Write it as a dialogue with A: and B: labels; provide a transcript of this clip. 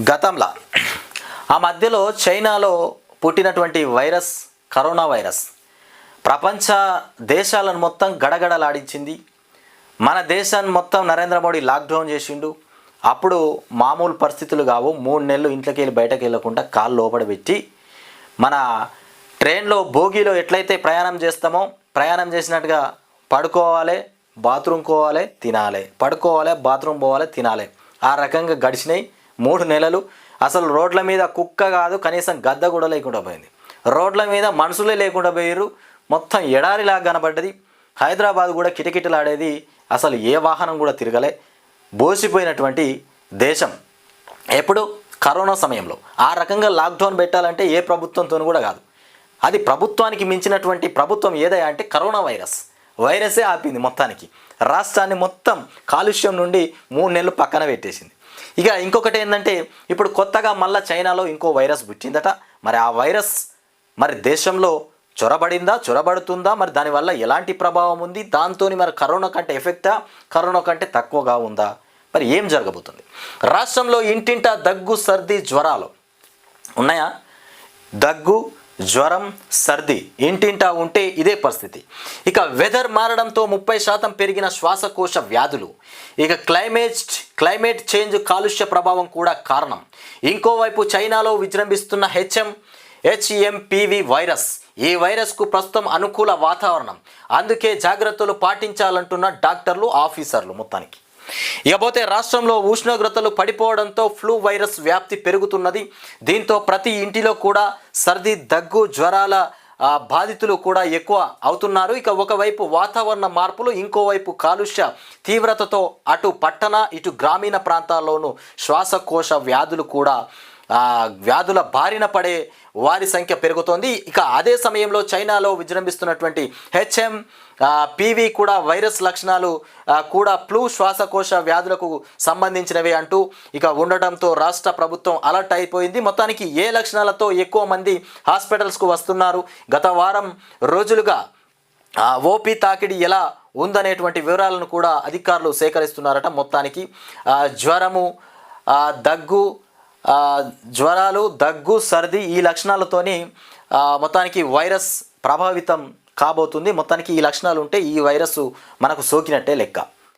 A: గతంలో. ఆ మధ్యలో చైనాలో పుట్టినటువంటి వైరస్ కరోనా వైరస్. ప్రపంచ దేశాలను మొత్తం గడగడలాడించింది. మన దేశాన్ని మొత్తం నరేంద్ర మోడీ లాక్డౌన్ చేసిండు. అప్పుడు మామూలు పరిస్థితులు కావు. మూడు నెలలు ఇంట్లోకి వెళ్ళి బయటకు వెళ్ళకుండా కాళ్ళు లోపల పెట్టి మన ట్రైన్లో భోగిలో ఎట్లయితే ప్రయాణం చేస్తామో ప్రయాణం చేసినట్టుగా పడుకోవాలి బాత్రూమ్ పోవాలి తినాలి. పడుకోవాలి బాత్రూమ్ పోవాలి తినాలి. ఆ రకంగా గడిచినాయి. మూడు నెలలు. అసలు రోడ్ల మీద కుక్క కాదు కనీసం గద్ద కూడా లేకుండా పోయింది. రోడ్ల మీద మనుషులే లేకుండా పోయారు మొత్తం ఎడారిలాగా కనబడ్డది. హైదరాబాద్ కూడా కిటకిటలాడేది. అసలు ఏ వాహనం కూడా తిరగలే. బోసిపోయినటువంటి దేశం. ఎప్పుడు? కరోనా సమయంలో. ఆ రకంగా లాక్డౌన్ పెట్టాలంటే ఏ ప్రభుత్వంతో కూడా కాదు. అది ప్రభుత్వానికి మించినటువంటి ప్రభుత్వం ఏదయ్యా అంటే కరోనా వైరస్. వైరసే ఆపింది మొత్తానికి. రాష్ట్రాన్ని మొత్తం కాలుష్యం నుండి మూడు నెలలు పక్కన పెట్టేసింది. ఇక ఇంకొకటి ఏంటంటే ఇప్పుడు కొత్తగా మళ్ళీ చైనాలో ఇంకో వైరస్ పుట్టిందట. మరి ఆ వైరస్ మరి దేశంలో చొరబడిందా చొరబడుతుందా? మరి దానివల్ల ఎలాంటి ప్రభావం ఉంది? దాంతో మరి కరోనా కంటే ఎఫెక్టా? కరోనా కంటే తక్కువగా ఉందా? మరి ఏం జరగబోతుంది? రాష్ట్రంలో ఇంటింటా దగ్గు సర్ది జ్వరాలు ఉన్నాయా? దగ్గు జ్వరం సర్ది ఇంటింటా ఉంటే ఇదే పరిస్థితి. ఇక వెదర్ మారడంతో ముప్పై శాతం పెరిగిన శ్వాసకోశ వ్యాధులు. ఇక క్లైమేట్ క్లైమేట్ చేంజ్ కాలుష్య ప్రభావం కూడా కారణం. ఇంకోవైపు చైనాలో విజృంభిస్తున్న హెచ్ఎం హెచ్ఎంపివి వైరస్. ఈ వైరస్కు ప్రస్తుతం అనుకూల వాతావరణం. అందుకే జాగ్రత్తలు పాటించాలంటున్న డాక్టర్లు ఆఫీసర్లు మొత్తానికి. ఇకపోతే రాష్ట్రంలో ఉష్ణోగ్రతలు పడిపోవడంతో ఫ్లూ వైరస్ వ్యాప్తి పెరుగుతున్నది. దీంతో ప్రతి ఇంటిలో కూడా సర్ది దగ్గు జ్వరాల బాధితులు కూడా ఎక్కువ అవుతున్నారు. ఇక ఒకవైపు వాతావరణ మార్పులు ఇంకోవైపు కాలుష్య తీవ్రతతో అటు పట్టణ ఇటు గ్రామీణ ప్రాంతాల్లోనూ శ్వాసకోశ వ్యాధులు కూడా వ్యాధుల బారిన పడే వారి సంఖ్య పెరుగుతోంది. ఇక అదే సమయంలో చైనాలో విజృంభిస్తున్నటువంటి హెచ్ఎం పీవీ కూడా వైరస్ లక్షణాలు కూడా ఫ్లూ శ్వాసకోశ వ్యాధులకు సంబంధించినవి అంటూ ఇక ఉండటంతో రాష్ట్ర ప్రభుత్వం అలర్ట్ అయిపోయింది. మొత్తానికి ఏ లక్షణాలతో ఎక్కువ మంది హాస్పిటల్స్కు వస్తున్నారు? గత వారం రోజులుగా ఓపీ తాకిడి ఎలా ఉందనేటువంటి వివరాలను కూడా అధికారులు సేకరిస్తున్నారట. మొత్తానికి జ్వరము దగ్గు జ్వరాలు దగ్గు సర్ది ఈ లక్షణాలతోని మొత్తానికి వైరస్ ప్రభావితం కాబోతుంది. మొత్తానికి ఈ లక్షణాలు ఉంటే ఈ వైరస్ మనకు సోకినట్టే లెక్క.